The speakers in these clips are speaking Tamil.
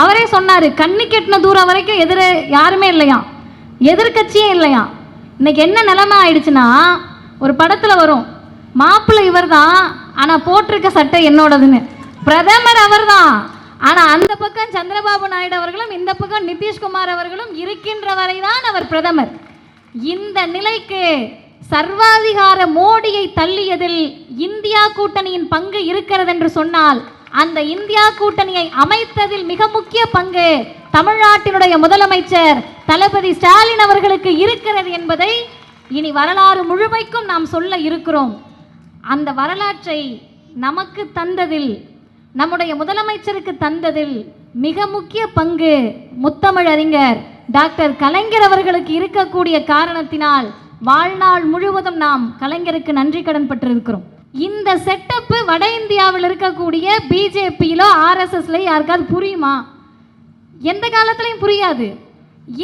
அவரே சொன்னார் கண்ணு கெட்டின தூரம் வரைக்கும் எதிர யாருமே இல்லையாம் எதிர்க்கட்சியே இல்லையாம் இன்னைக்கு என்ன நிலைமை ஆயிடுச்சுன்னா ஒரு படத்தில் வரும் மாப்பிள்ளை இவர்தான் ஆனால் போட்டிருக்க சட்டை என்னோடதுன்னு. பிரதமர் அவர்தான். ஆனால் அந்த பக்கம் சந்திரபாபு நாயுடு அவர்களும் இந்த பக்கம் நிதிஷ்குமார் அவர்களும் இருக்கின்ற வரைதான் அவர் பிரதமர். இந்த நிலைக்கு சர்வாதிகார மோடியை தள்ளியதில் இந்தியா கூட்டணியின் பங்கு இருக்கிறது என்று சொன்னால் அந்த இந்தியா கூட்டணியை அமைத்ததில் மிக முக்கிய பங்கு தமிழ்நாட்டினுடைய முதலமைச்சர் தளபதி ஸ்டாலின் அவர்களுக்கு இருக்கிறது என்பதை இனி வரலாறு முழுமைக்கும் நாம் சொல்ல இருக்கிறோம். அந்த வரலாற்றை நமக்கு தந்ததில் நம்முடைய முதலமைச்சருக்கு தந்ததில் மிக முக்கிய பங்கு முத்தமிழறிஞர் டாக்டர் கலைஞர் அவர்களுக்கு இருக்கக்கூடிய காரணத்தினால் வாழ்நாள் முழுவதும் நாம் கலைஞருக்கு நன்றி கடன் பட்டிருக்கிறோம் இந்த செட்டப்பு வட இந்தியாவில் இருக்கக்கூடிய பிஜேபியிலோ ஆர்எஸ்எஸ்ல யாருக்காவது புரியுமா? எந்த காலத்துலையும் புரியாது.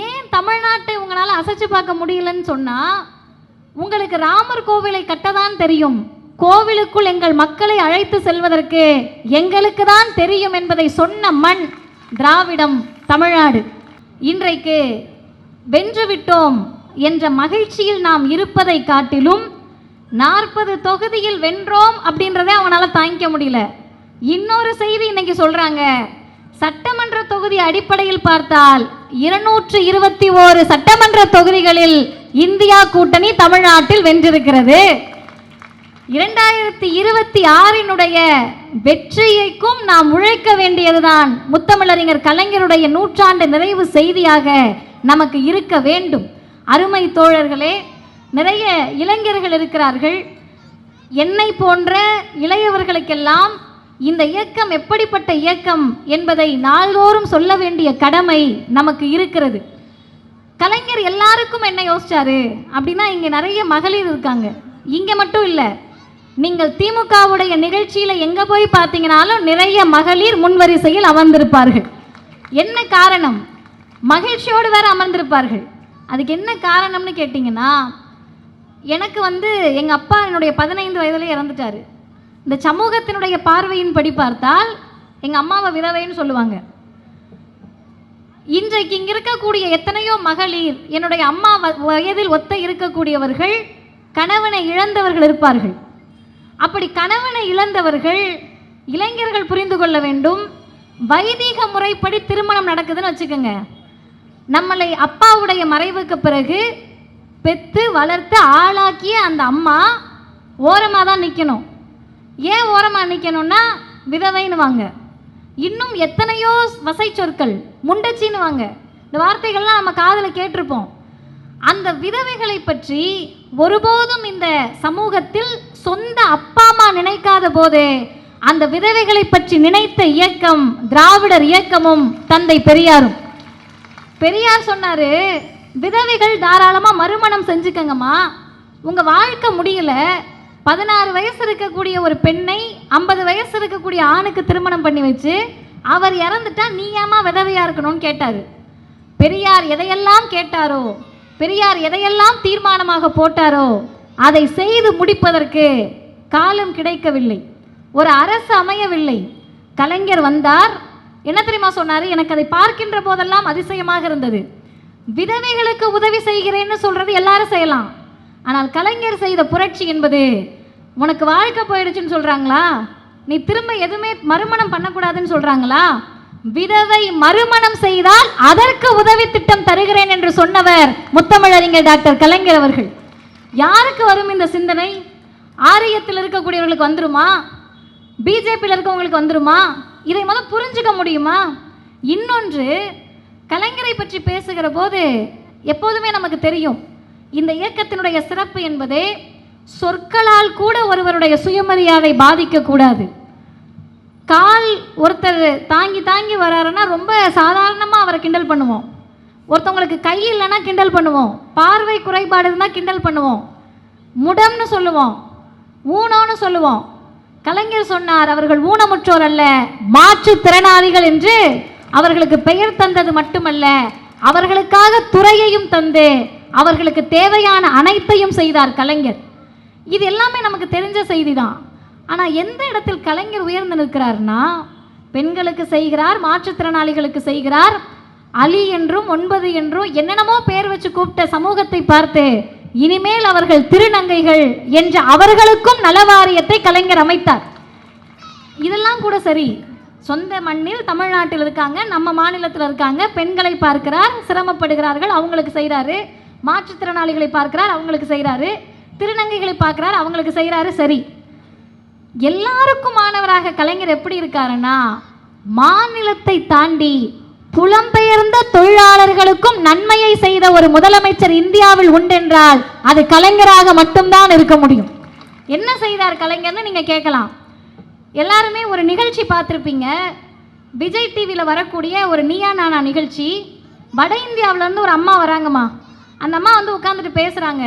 ஏன் தமிழ்நாட்டை உங்களால் அசைச்சு பார்க்க முடியலன்னு சொன்னால் உங்களுக்கு ராமர் கோவிலை கட்டதான் தெரியும். கோவிலுக்குள் எங்கள் மக்களை அழைத்து செல்வதற்கு எங்களுக்கு தான் தெரியும் என்பதை சொன்ன மண் திராவிடம் தமிழ்நாடு. இன்றைக்கு வென்றுவிட்டோம் என்ற மகிழ்ச்சியில் நாம் இருப்பதை காட்டிலும் நாற்பது தொகுதியில் வென்றோம் அப்படின்றதே அவனால் தாங்கிக்க முடியல. இன்னொரு செய்தி இன்னைக்கு சொல்கிறாங்க சட்டமன்ற தொகுதி அடிப்படையில் பார்த்தால் இருநூற்று இருபத்தி ஓரு சட்டமன்ற தொகுதிகளில் இந்தியா கூட்டணி தமிழ்நாட்டில் வென்றிருக்கிறது. இரண்டாயிரத்தி இருபத்தி ஆறினுடைய வெற்றியைக்கும் நாம் உழைக்க வேண்டியதுதான் முத்தமிழறிஞர் கலைஞருடைய நூற்றாண்டு நிறைவு செய்தியாக நமக்கு இருக்க வேண்டும். அருமை தோழர்களே நிறைய இளைஞர்கள் இருக்கிறார்கள். என்னை போன்ற இளையவர்களுக்கெல்லாம் இந்த இயக்கம் எப்படிப்பட்ட இயக்கம் என்பதை நாள்தோறும் சொல்ல வேண்டிய கடமை நமக்கு இருக்கிறது. கலைஞர் எல்லாருக்கும் என்ன யோசிச்சாரு? அப்படின்னா இங்கே நிறைய மகளிர் இருக்காங்க. இங்கே மட்டும் இல்லை நீங்கள் திமுகவுடைய நிகழ்ச்சியில் எங்கே போய் பார்த்தீங்கனாலும் நிறைய மகளிர் முன்வரிசையில் அமர்ந்திருப்பார்கள். என்ன காரணம்? மகிழ்ச்சியோடு வேற அமர்ந்திருப்பார்கள். அதுக்கு என்ன காரணம்னு கேட்டிங்கன்னா எனக்கு வந்து எங்கள் அப்பா என்னுடைய பதினைந்து வயதில் இறந்துட்டாரு. இந்த சமூகத்தினுடைய பார்வையின் படி பார்த்தால் எங்கள் அம்மாவை விதவைன்னு சொல்லுவாங்க. இன்றைக்கு இங்கே இருக்கக்கூடிய எத்தனையோ மகளிர் என்னுடைய அம்மா வ- வயதில் ஒத்த இருக்கக்கூடியவர்கள் கணவனை இழந்தவர்கள் இருப்பார்கள். அப்படி கணவனை இழந்தவர்கள் இளைஞர்கள் புரிந்து கொள்ள வேண்டும். வைதீக முறைப்படி திருமணம் நடக்குதுன்னு வச்சுக்கோங்க. நம்மளை அப்பாவுடைய மறைவுக்கு பிறகு பெற்று வளர்த்து ஆளாக்கிய அந்த அம்மா ஓரமாக தான் நிற்கணும் ஏன் ஓரமாக நிற்கணும்னா விதவைன்னு வாங்க இன்னும் எத்தனையோ வசை சொற்கள் முண்டச்சின்னு வாங்க இந்த வார்த்தைகள்லாம் நம்ம காதில் கேட்டிருப்போம். அந்த விதவைகளை பற்றி ஒருபோதும் இந்த சமூகத்தில் சொந்த அப்பா அம்மா நினைக்காத போது அந்த விதவைகளை பற்றி நினைத்த இயக்கம் திராவிடர் இயக்கமும் தந்தை பெரியாரும். பெரியார் சொன்னாரு விதவைகள் தாராளமாக மறுமணம் செஞ்சுக்கங்கம்மா. உங்கள் வாழ்க்கை முடியல. பதினாறு வயசு இருக்கக்கூடிய ஒரு பெண்ணை ஐம்பது வயசு இருக்கக்கூடிய ஆணுக்கு திருமணம் பண்ணி வச்சு அவர் இறந்துட்டா நீ ஏமா விதவையாக இருக்கணும்னு கேட்டார். பெரியார் எதையெல்லாம் கேட்டாரோ பெரியார் எதையெல்லாம் தீர்மானமாக போட்டாரோ அதை செய்து முடிப்பதற்கு காலம் கிடைக்கவில்லை. ஒரு அரசு அமையவில்லை. கலைஞர் வந்தார். என்ன தெரியுமா சொன்னார்? எனக்கு அதை பார்க்கின்ற போதெல்லாம் அதிசயமாக இருந்தது. விதவைகளுக்கு உதவி செய்கிறேன்னு சொல்றது எல்லாரும் செய்யலாம். ஆனால் கலைஞர் செய்த புரட்சி என்பது உனக்கு வாழ்க்கை போயிடுச்சுன்னு சொல்றாங்களா? நீ திரும்ப எதுவுமே மறுமணம் பண்ணக்கூடாதுன்னு சொல்றாங்களா? விதவை மறுமணம் செய்தால் அதற்கு உதவி திட்டம் தருகிறேன் என்று சொன்னவர் முத்தமிழறிஞர் டாக்டர் கலைஞர் அவர்கள். யாருக்கு வரும் இந்த சிந்தனை? ஆரியத்தில் இருக்கக்கூடியவர்களுக்கு வந்துருமா? பிஜேபியில் இருக்கவங்களுக்கு வந்துருமா? இதை முதல் புரிஞ்சுக்க முடியுமா? இன்னொன்று கலைஞரை பற்றி பேசுகிற போது எப்போதுமே நமக்கு தெரியும் இந்த இயக்கத்தினுடைய சிறப்பு என்பதே சொற்களால் கூட ஒருவருடைய சுயமரியாதை பாதிக்கக்கூடாது. கால் ஒருத்தர் தாங்கி தாங்கி வராருன்னா ரொம்ப சாதாரணமாக அவரை கிண்டல் பண்ணுவோம். ஒருத்தவங்களுக்கு கை இல்லைன்னா கிண்டல் பண்ணுவோம். பார்வை குறைபாடு இருந்தால் கிண்டல் பண்ணுவோம். முடம்னு சொல்லுவோம். ஊனம்னு சொல்லுவோம். கலைஞர் சொன்னார் அவர்கள் ஊனமுற்றோர் அல்ல மாற்றுத்திறனாளிகள் என்று அவர்களுக்கு பெயர் தந்தது மட்டுமல்ல அவர்களுக்காக துறையையும் தந்து அவர்களுக்கு தேவையான அனைத்தையும் செய்தார் கலைஞர். இது எல்லாமே நமக்கு தெரிஞ்ச செய்தி தான் ஆனால் எந்த இடத்தில் கலைஞர் உயர்ந்து நிற்கிறார்னா பெண்களுக்கு செய்கிறார் மாற்றுத்திறனாளிகளுக்கு செய்கிறார் அலி என்றும் ஒன்பது என்றும் என்னென்னமோ பேர் வச்சு கூப்பிட்ட சமூகத்தை பார்த்து இனிமேல் அவர்கள் திருநங்கைகள் என்ற அவர்களுக்கும் நலவாரியத்தை கலைஞர் அமைத்தார். இதெல்லாம் கூட சரி சொந்த மண்ணில் தமிழ்நாட்டில் இருக்காங்க நம்ம மாநிலத்தில் இருக்காங்க பெண்களை பார்க்கிறார் சிரமப்படுகிறார்கள் அவங்களுக்கு செய்கிறாரு மாற்றுத்திறனாளிகளை பார்க்கிறார் அவங்களுக்கு செய்கிறாரு திருநங்கைகளை பார்க்கிறார் அவங்களுக்கு செய்கிறாரு சரி. எல்லாருக்கும் மாணவராக கலைஞர் எப்படி இருக்காருன்னா மாநிலத்தை தாண்டி புலம்பெயர்ந்த தொழிலாளர்களுக்கும் நன்மையை செய்த ஒரு முதலமைச்சர் இந்தியாவில் உண்டென்றால் அது கலைஞராக மட்டும்தான் இருக்க முடியும். என்ன செய்தார் கலைஞர்னு நீங்க கேட்கலாம். எல்லாருமே ஒரு நிகழ்ச்சி பார்த்துருப்பீங்க. விஜய் டிவியில் வரக்கூடிய ஒரு நீயா நானா நிகழ்ச்சி. வட இந்தியாவிலேருந்து ஒரு அம்மா வராங்கம்மா. அந்த அம்மா வந்து உட்காந்துட்டு பேசுகிறாங்க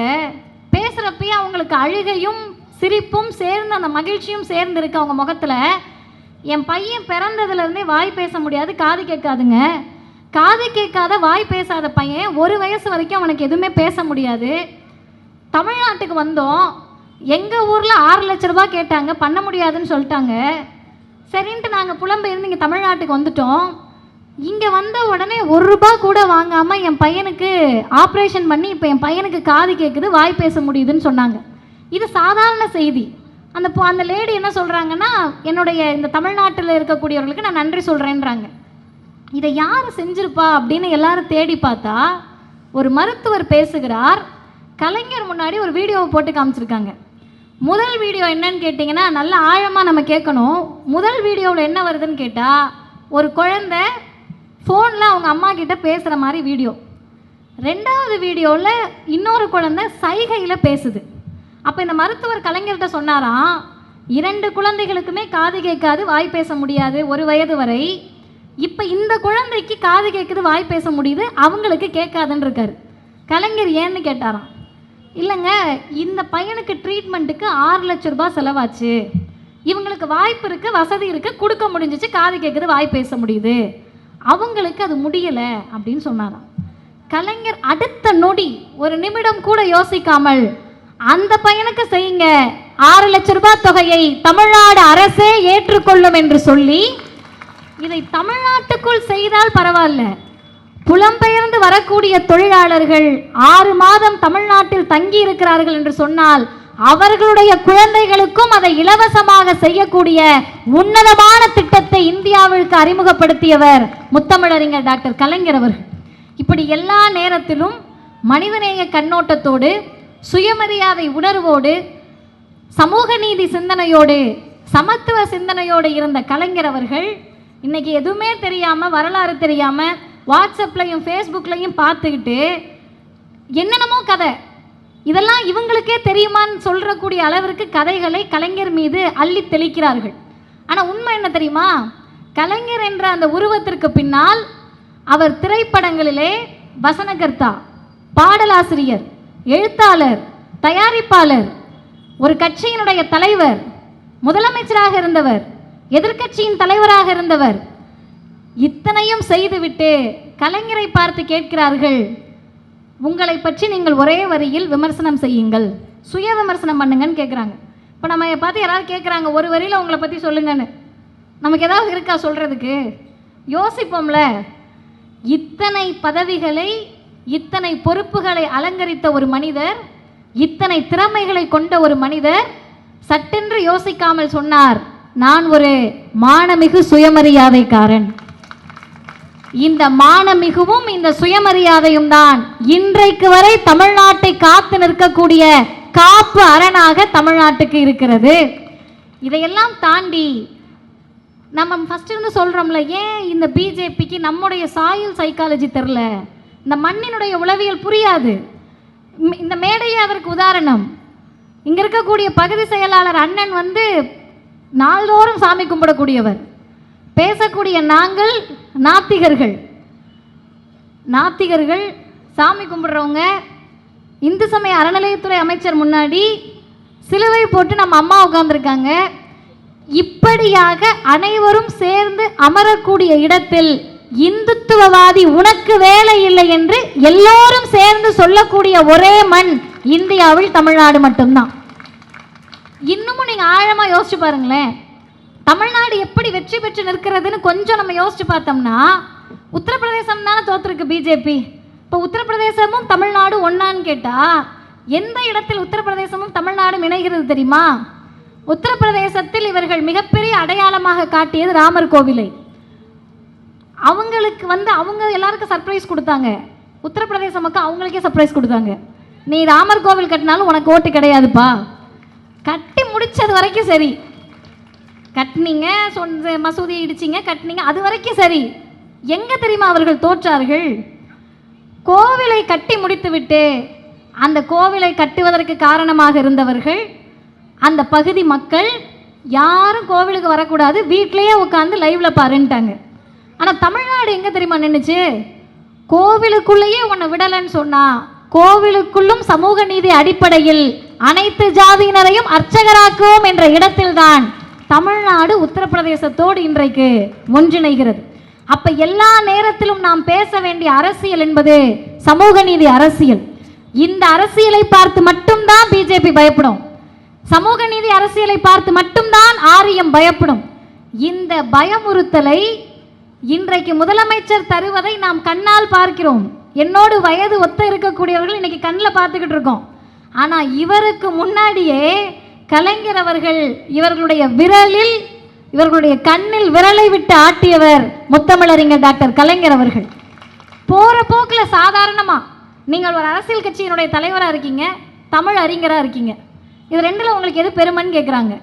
பேசுகிறப்பயே அவங்களுக்கு அழுகையும் சிரிப்பும் சேர்ந்து அந்த மகிழ்ச்சியும் சேர்ந்து இருக்கு அவங்க முகத்தில். என் பையன் பிறந்ததுலேருந்தே வாய் பேச முடியாது காது கேட்காதுங்க. காது கேட்காத வாய் பேசாத பையன் ஒரு வயசு வரைக்கும் அவனுக்கு எதுவுமே பேச முடியாது. தமிழ்நாட்டுக்கு வந்தோம். எங்கள் ஊரில் ஆறு லட்ச ரூபாய் கேட்டாங்க பண்ண முடியாதுன்னு சொல்லிட்டாங்க. சரின்ட்டு நாங்கள் புலம்பெயர்ந்து இங்கே தமிழ்நாட்டுக்கு வந்துட்டோம். இங்கே வந்த உடனே ஒரு ரூபா கூட வாங்காமல் என் பையனுக்கு ஆப்ரேஷன் பண்ணி இப்போ என் பையனுக்கு காது கேட்குது வாய் பேச முடியுதுன்னு சொன்னாங்க. இது சாதாரண செய்தி. அந்த அந்த லேடி என்ன சொல்கிறாங்கன்னா என்னுடைய இந்த தமிழ்நாட்டில் இருக்கக்கூடியவர்களுக்கு நான் நன்றி சொல்கிறேன்றாங்க இதை யார் செஞ்சிருப்பா அப்படின்னு எல்லாரும் தேடி பார்த்தா ஒரு மருத்துவர் பேசுகிறார். கலைஞர் முன்னாடி ஒரு வீடியோவை போட்டு காமிச்சிருக்காங்க. முதல் வீடியோ என்னன்னு கேட்டிங்கன்னா நல்ல ஆழமாக நம்ம கேட்கணும். முதல் வீடியோவில் என்ன வருதுன்னு கேட்டால் ஒரு குழந்த ஃபோனில் அவங்க அம்மா கிட்ட பேசுகிற மாதிரி வீடியோ. ரெண்டாவது வீடியோவில் இன்னொரு குழந்தை சைகையில் பேசுது. அப்போ இந்த மருத்துவர் கலைஞர்கிட்ட சொன்னாராம் இரண்டு குழந்தைகளுக்குமே காது கேட்காது வாய் பேச முடியாது ஒரு வயது வரை. இப்போ இந்த குழந்தைக்கு காது கேட்குது வாய் பேச முடியுது அவங்களுக்கு கேட்காதுன்னு இருக்காரு. கலைஞர் ஏன்னு கேட்டாராம் இல்லைங்க இந்த பையனுக்கு ட்ரீட்மெண்ட்டுக்கு ஆறு லட்ச ரூபாய் செலவாச்சு. இவங்களுக்கு வாய்ப்பு இருக்கு வசதி இருக்கு கொடுக்க முடிஞ்சிச்சு காது கேட்குது வாய் பேச முடியுது. அவங்களுக்கு அது முடியலை அப்படின்னு சொன்னாராம். கலைஞர் அடுத்த நொடி ஒரு நிமிடம் கூட யோசிக்காமல் அந்த பையனுக்கு செய்யுங்க. ஆறு லட்ச ரூபாய் தொகையை தமிழ்நாடு அரசே ஏற்றுக்கொள்ளும் என்று சொல்லி இதை தமிழ்நாட்டுக்குள் செய்தால் பரவாயில்ல. புலம்பெயர்ந்து வரக்கூடிய தொழிலாளர்கள் ஆறு மாதம் தமிழ்நாட்டில் தங்கி இருக்கிறார்கள் என்று சொன்னால் அவர்களுடைய குழந்தைகளுக்கும் அதை இலவசமாக செய்யக்கூடிய உன்னதமான திட்டத்தை இந்தியாவிற்கு அறிமுகப்படுத்தியவர் முத்தமிழறிஞர் டாக்டர் கலைஞர் அவர்கள். இப்படி எல்லா நேரத்திலும் மனிதநேய கண்ணோட்டத்தோடு சுயமரியாதை உணர்வோடு சமூக நீதி சிந்தனையோடு சமத்துவ சிந்தனையோடு இருந்த கலைஞர் அவர்கள் இன்னைக்கு எதுவுமே தெரியாம வரலாறு தெரியாமல் வாட்ஸ்அப்லையும் ஃபேஸ்புக்லையும் பார்த்துக்கிட்டு என்னென்னமோ கதை. இதெல்லாம் இவங்களுக்கே தெரியுமான்னு சொல்கிறக்கூடிய அளவிற்கு கதைகளை கலைஞர் மீது அள்ளி தெளிக்கிறார்கள். ஆனால் உண்மை என்ன தெரியுமா? கலைஞர் என்ற அந்த உருவத்திற்கு பின்னால் அவர் திரைப்படங்களிலே வசனகர்த்தா பாடலாசிரியர் எழுத்தாளர் தயாரிப்பாளர் ஒரு கட்சியினுடைய தலைவர் முதலமைச்சராக இருந்தவர் எதிர்க்கட்சியின் தலைவராக இருந்தவர் இத்தனையும் செய்துவிட்டு கலைஞரை பார்த்து கேட்கிறார்கள். உங்களை பற்றி நீங்கள் ஒரே வரியில் விமர்சனம் செய்யுங்கள். சுய விமர்சனம் பண்ணுங்கன்னு கேட்குறாங்க இப்போ நம்ம பார்த்து யாராவது கேட்குறாங்க ஒரு வரியில் உங்களை பற்றி சொல்லுங்கன்னு. நமக்கு ஏதாவது இருக்கா சொல்கிறதுக்கு யோசிப்போம்ல. இத்தனை பதவிகளை இத்தனை பொறுப்புகளை அலங்கரித்த ஒரு மனிதர் இத்தனை திறமைகளை கொண்ட ஒரு மனிதர் சட்டென்று யோசிக்காமல் சொன்னார் நான் ஒரு மானமிகு சுயமரியாதைக்காரன். இந்த மானமிகுவும் இந்த சுயமரியாதையும் தான். இன்றைக்கு வரை தமிழ்நாட்டை காத்து நிற்கக்கூடிய காப்பு அரணாக தமிழ்நாட்டுக்கு இருக்கிறது. இதையெல்லாம் தாண்டி நம்ம ஃபஸ்ட்டு இருந்து சொல்கிறோம்ல ஏன் இந்த பிஜேபிக்கு நம்முடைய சாயல் சைக்காலஜி தெரில இந்த மண்ணினுடைய உளவியல் புரியாது. இந்த மேடையே அதற்கு உதாரணம். இங்கே இருக்கக்கூடிய பகுதி செயலாளர் அண்ணன் வந்து நாள்தோறும் சாமி கும்பிடக்கூடியவர். பேசக்கூடிய நாங்கள் நாத்திகர்கள். நாத்திகர்கள் சாமி கும்பிடுறவங்க இந்து சமய அறநிலையத்துறை அமைச்சர் முன்னாடி சிலுவை போட்டு நம்ம அம்மா உட்காந்துருக்காங்க இப்படியாக அனைவரும் சேர்ந்து அமரக்கூடிய இடத்தில் இந்துத்துவவாதி உனக்கு வேலை இல்லை என்று எல்லோரும் சேர்ந்து சொல்லக்கூடிய ஒரே மண் இந்தியாவில் தமிழ்நாடு மட்டும்தான். இன்னமும் நீங்கள் ஆழமாக யோசிச்சு பாருங்களேன். தமிழ்நாடு எப்படி வெற்றி பெற்று நிற்கிறதுன்னு கொஞ்சம் நம்ம யோசிச்சு பார்த்தோம்னா உத்தரப்பிரதேசம் தானே தோத்துருக்கு பிஜேபி இப்போ உத்தரப்பிரதேசமும் தமிழ்நாடு ஒன்னான்னு கேட்டா எந்த இடத்தில் உத்தரப்பிரதேசமும் தமிழ்நாடும் இணைகிறது தெரியுமா? உத்தரப்பிரதேசத்தில் இவர்கள் மிகப்பெரிய அடையாளமாக காட்டியது ராமர் கோவிலை. அவங்களுக்கு வந்து அவங்க எல்லாருக்கும் சர்ப்ரைஸ் கொடுத்தாங்க. உத்தரப்பிரதேச மக்கள் அவங்களுக்கே சர்ப்ரைஸ் கொடுத்தாங்க. நீ ராமர் கோவில் கட்டினாலும் உனக்கு ஓட்டு கிடையாதுப்பா. கட்டி முடிச்சது வரைக்கும் சரி. கட்டினீங்க சொன்ன மசூதியை இடிச்சிங்க கட்டினீங்க. அது வரைக்கும் சரி. எங்கே தெரியுமா அவர்கள் தோற்றார்கள்? கோவிலை கட்டி முடித்துவிட்டு அந்த கோவிலை கட்டுவதற்கு காரணமாக இருந்தவர்கள் அந்த பகுதி மக்கள் யாரும் கோவிலுக்கு வரக்கூடாது வீட்டிலேயே உட்காந்து லைவ்ல பாருன்ட்டாங்க. ஆனால் தமிழ்நாடு எங்கே தெரியுமா நின்றுச்சு கோவிலுக்குள்ளேயே உன்னை விடலைன்னு சொன்னா கோவிலுக்குள்ளும் சமூக நீதி அடிப்படையில் அனைத்து ஜாதியினரையும் அர்ச்சகராக்குவோம் என்ற இடத்தில்தான் தமிழ்நாடு உத்தரப்பிரதேசத்தோடு இன்றைக்கு ஒன்றிணைகிறது அப்ப எல்லா நேரத்திலும் நாம் பேச வேண்டிய அரசியல் என்பது சமூக நீதி அரசியல். இந்த அரசியலை பார்த்து மட்டும்தான் பிஜேபி பயப்படும். சமூக நீதி அரசியலை பார்த்து மட்டும்தான் ஆரியம் பயப்படும். இந்த பயமுறுத்தலை இன்றைக்கு முதலமைச்சர் தருவதை நாம் கண்ணால் பார்க்கிறோம். என்னோடு வயது ஒத்த இருக்கக்கூடியவர்கள் இன்னைக்கு கண்ணில் பார்த்துக்கிட்டு இருக்கோம். ஆனால் இவருக்கு முன்னாடியே கலைஞர் அவர்கள் இவர்களுடைய விரலில் இவர்களுடைய கண்ணில் விரலை விட்டு ஆட்டியவர் முத்தமிழறிஞர் டாக்டர் கலைஞர் அவர்கள். போகிற போக்கில் சாதாரணமாக நீங்கள் ஒரு அரசியல் கட்சியினுடைய தலைவராக இருக்கீங்க தமிழ் அறிஞராக இருக்கீங்க. இது ரெண்டில் உங்களுக்கு எது பெருமைன்னு கேட்குறாங்க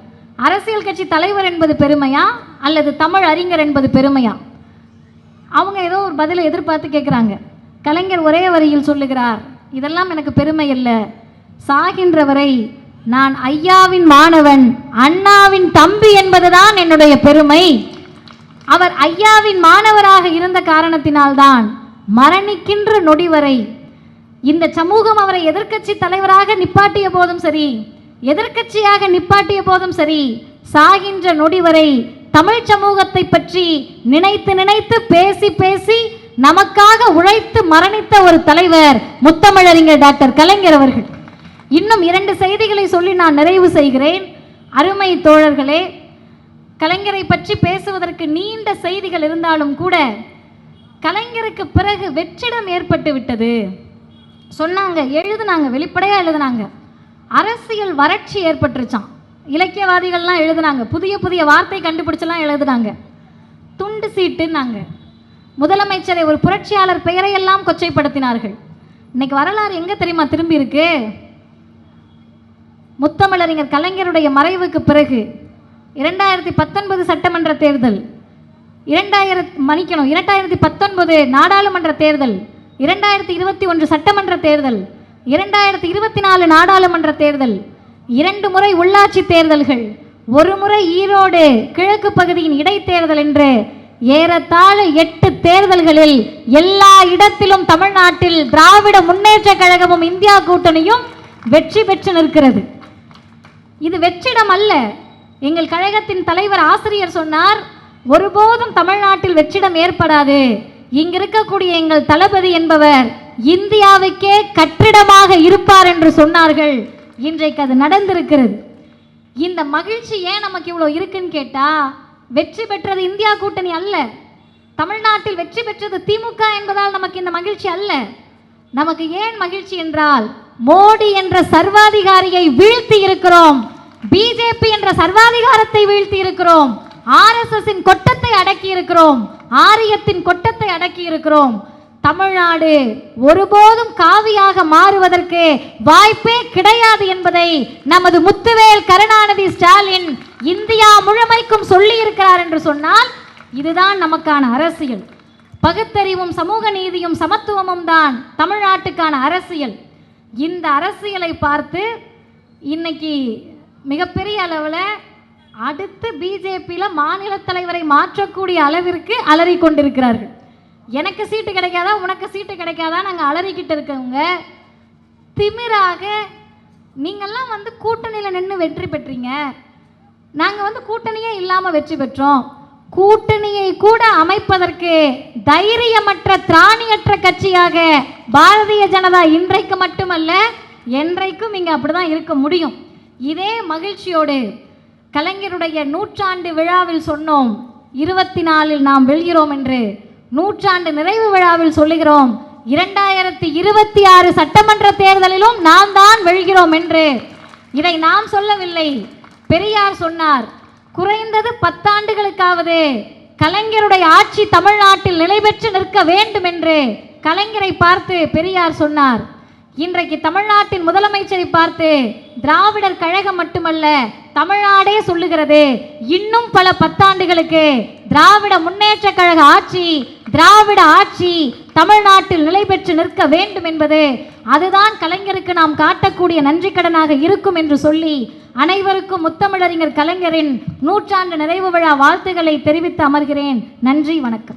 அரசியல் கட்சி தலைவர் என்பது பெருமையா அல்லது தமிழ் அறிஞர் என்பது பெருமையா? அவங்க ஏதோ ஒரு பதிலை எதிர்பார்த்து கேட்குறாங்க கலைஞர் ஒரே வரியில் சொல்லுகிறார் இதெல்லாம் எனக்கு பெருமை இல்லை. சாகின்ற வரை நான் ஐயாவின் மாணவன் அண்ணாவின் தம்பி என்பதுதான் என்னுடைய பெருமை. அவர் ஐயாவின் மாணவராக இருந்த காரணத்தினால்தான் மரணிக்கின்ற நொடி வரை இந்த சமூகம் அவரை எதிர்க்கட்சி தலைவராக நிப்பாட்டிய போதும் சரி எதிர்க்கட்சியாக நிப்பாட்டிய போதும் சரி சாகின்ற நொடி வரை தமிழ் சமூகத்தை பற்றி நினைத்து நினைத்து பேசி பேசி நமக்காக உழைத்து மரணித்த ஒரு தலைவர் முத்தமிழறிஞர் டாக்டர் கலைஞர் அவர்கள். இன்னும் இரண்டு செய்திகளை சொல்லி நான் நிறைவு செய்கிறேன். அருமை தோழர்களே கலைஞரை பற்றி பேசுவதற்கு நீண்ட செய்திகள் இருந்தாலும் கூட கலைஞருக்கு பிறகு வெற்றிடம் ஏற்பட்டு விட்டது. சொன்னாங்க எழுதுனாங்க வெளிப்படையாக எழுதுனாங்க. அரசியல் வறட்சி ஏற்பட்டுருச்சான் இலக்கியவாதிகள்லாம் எழுதுனாங்க புதிய புதிய வார்த்தை கண்டுபிடிச்செல்லாம் எழுதுனாங்க. துண்டு சீட்டுன்னாங்க. முதலமைச்சரை ஒரு புரட்சியாளர் பெயரையெல்லாம் கொச்சைப்படுத்தினார்கள். இன்னைக்கு வரலாறு எங்கே தெரியுமா திரும்பி இருக்கு? முத்தமிழறிஞர் கலைஞருடைய மறைவுக்கு பிறகு இரண்டாயிரத்தி பத்தொன்பது சட்டமன்ற தேர்தல் இரண்டாயிரத்து மணிக்கணும் இரண்டாயிரத்தி பத்தொன்பது நாடாளுமன்ற தேர்தல் இரண்டாயிரத்தி இருபத்தி ஒன்று சட்டமன்ற தேர்தல் இரண்டாயிரத்தி இருபத்தி நாலு நாடாளுமன்ற தேர்தல் இரண்டு முறை உள்ளாட்சி தேர்தல்கள் ஒரு முறை ஈரோடு கிழக்கு பகுதியின் இடைத்தேர்தல் என்று ஏறத்தாழ எட்டு தேர்தல்களில் எல்லா இடத்திலும் தமிழ்நாட்டில் திராவிட முன்னேற்ற கழகமும் இந்தியா கூட்டணியும் வெற்றி பெற்று நிற்கிறது. இது வெற்றிடம் அல்ல எங்கள் கழகத்தின் தலைவர் ஆசிரியர் சொன்னார் ஒருபோதும் தமிழ்நாட்டில் வெற்றிடம் ஏற்படாது. இங்க இருக்கக்கூடிய எங்கள் தளபதி என்பவர் இந்தியாவுக்கே கட்டிடமாக இருப்பார் என்று சொன்னார்கள். இன்றைக்கு அது நடந்திருக்கிறது. இந்த மகிழ்ச்சி ஏன் நமக்கு இவ்வளோ இருக்குன்னு கேட்டால் வெற்றி பெற்றது இந்தியா கூட்டணி அல்ல. தமிழ்நாட்டில் வெற்றி பெற்றது திமுக என்பதால் நமக்கு இந்த மகிழ்ச்சி அல்ல. நமக்கு ஏன் மகிழ்ச்சி என்றால் மோடி என்ற சர்வாதிகாரியை வீழ்த்தி இருக்கிறோம். பிஜேபி என்ற சர்வாதிகாரத்தை வீழ்த்தி இருக்கிறோம். ஆர்எஸ்எஸ்ஸின் கொட்டத்தை அடக்கி இருக்கிறோம். ஆரியத்தின் கொட்டத்தை அடக்கி இருக்கிறோம். தமிழ்நாடு ஒருபோதும் காவியாக மாறுவதற்கு வாய்ப்பே கிடையாது என்பதை நமது முத்துவேல் கருணாநிதி ஸ்டாலின் இந்தியா முழுமைக்கும் சொல்லி இருக்கிறார் என்று சொன்னால் இதுதான் நமக்கான அரசியல். பகுத்தறிவும் சமூக நீதியும் சமத்துவமும் தான் தமிழ்நாட்டுக்கான அரசியல். இந்த அரசியலை பார்த்து இன்னைக்கு மிகப்பெரிய அளவில் அடுத்து பிஜேபியில் மாநில தலைவரை மாற்றக்கூடிய அளவிற்கு அலறி கொண்டிருக்கிறார்கள். எனக்கு சீட்டு கிடைக்காதா? உனக்கு சீட்டு கிடைக்காதா? நாங்கள் அலறிக்கிட்டு இருக்கவங்க. திமிராக நீங்கள்லாம் வந்து கூட்டணியில் நின்று வெற்றி பெற்றீங்க. நாங்கள் வந்து கூட்டணியே இல்லாமல் வெற்றி பெற்றோம். கூட்டணியை கூட அமைப்பதற்கு தைரியமற்ற திராணியற்ற கட்சியாக பாரதிய ஜனதா இன்றைக்கு மட்டுமல்ல என்றைக்கும் இங்கே அப்படிதான் இருக்க முடியும். இதே மகிழ்ச்சியோடு கலைஞருடைய நூற்றாண்டு விழாவில் சொன்னோம் இருபத்தி நாலில் நாம் வெல்கிறோம் என்று நூற்றாண்டு நிறைவு விழாவில் சொல்லுகிறோம் இரண்டாயிரத்தி இருபத்தி ஆறு சட்டமன்ற தேர்தலிலும் நாம் தான் வெல்கிறோம் என்று. இதை நாம் சொல்லவில்லை. பெரியார் சொன்னார் குறைந்தது பத்தாண்டுகளுக்காவது கலைஞருடைய ஆட்சி தமிழ்நாட்டில் நிலை பெற்று நிற்க வேண்டும் என்று கலைஞரை பார்த்து பெரியார் சொன்னார். இன்றைக்கு தமிழ்நாட்டின் முதலமைச்சரை பார்த்து திராவிடர் கழகம் மட்டுமல்ல தமிழ்நாடே சொல்லுகிறது. இன்னும் பல பத்தாண்டுகளுக்கு திராவிட முன்னேற்ற கழக ஆட்சி திராவிட ஆட்சி தமிழ்நாட்டில் நிலை பெற்று நிற்க வேண்டும் என்பது அதுதான் கலைஞருக்கு நாம் காட்டக்கூடிய நன்றி கடனாக இருக்கும் என்று சொல்லி அனைவருக்கும் முத்தமிழறிஞர் கலைஞரின் நூற்றாண்டு நிறைவு விழா வாழ்த்துக்களை தெரிவித்து அமர்கிறேன். நன்றி வணக்கம்.